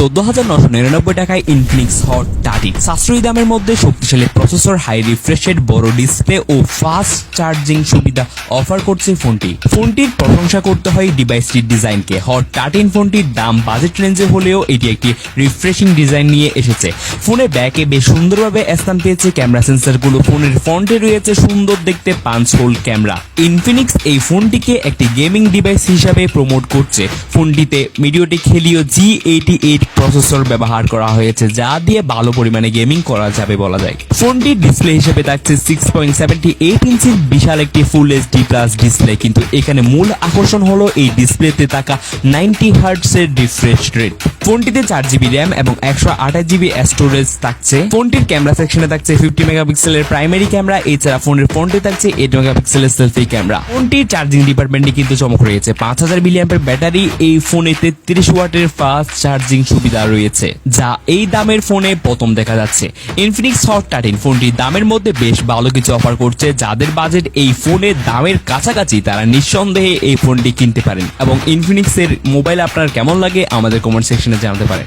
চোদ্দ হাজার নশো নিরানব্বই টাকায় ইনফিনিক্স হট থার্টি সাশ্রয়ী দামের মধ্যে শক্তিশালী প্রসেসর হাই রিফ্রেশেড বড় ডিসপ্লে ও ফাস্ট চার্জিং সুবিধা অফার করছে ফোনটি। ফোনটির প্রশংসা করতে হয় ডিভাইসটির ডিজাইনকে। হট থার্টিন ফোনটির দাম বাজেট রেঞ্জে হলেও এটি একটি রিফ্রেশিং ডিজাইন নিয়ে এসেছে। ফোনের ব্যাকে বেশ সুন্দরভাবে স্থান পেয়েছে ক্যামেরা সেন্সরগুলো। ফোনের ফ্রন্টে রয়েছে সুন্দর দেখতে পাঁচ হোল ক্যামেরা। ইনফিনিক্স এই ফোনটিকে একটি গেমিং ডিভাইস হিসাবে প্রমোট করছে। ফোনটিতে MediaTek Helio G eighty eight processor ব্যবহার করা হয়েছে, যা দিয়ে ভালো পরিমাণে গেমিং করা যাবে বলা যায়। ফোনটির ডিসপ্লে হিসেবে থাকছে সিক্স পয়েন্ট সেভেন্টি এইট ইঞ্চির বিশাল একটি ফুল এইচডি প্লাস ডিসপ্লে কিন্তু এখানে মূল আকর্ষণ হলো এই ডিসপ্লেতে থাকা নাইনটি হার্টস এর রিফ্রেশ রেট ফোনটিতে চার জিবি র্যাম এবং একশো আঠাশ জিবি স্টোরেজ থাকছে। ফোনটির ক্যামেরা সেকশনে থাকছে ফিফটি মেগাপিক্সেলের প্রাইমারি ক্যামেরা এছাড়া ফোনের ফ্রন্টে থাকছে এইট মেগাপিক্সেলের সেলফি ক্যামেরা ফোনটির চার্জিং ডিপার্টমেন্টে কিন্তু চমক রয়েছে। পাঁচ হাজার মিলিয়ামের ব্যাটারি, এই ফোনে তেত্রিশ ওয়াটের ফাস্ট চার্জিং সুবিধা রয়েছে, যা এই দামের ফোনে প্রথম দেখা যাচ্ছে। ইনফিনিক্স হট থার্টিন ফোনটি দামের মধ্যে বেশ ভালো কিছু অফার করছে, যাদের বাজেট এই ফোনের দামের কাছাকাছি, তারা নিঃসন্দেহে এই ফোনটি কিনতে পারেন। এবং ইনফিনিক্সের মোবাইল আপনার কেমন লাগে, আমাদের কমেন্ট সেকশনে জানাতে পারেন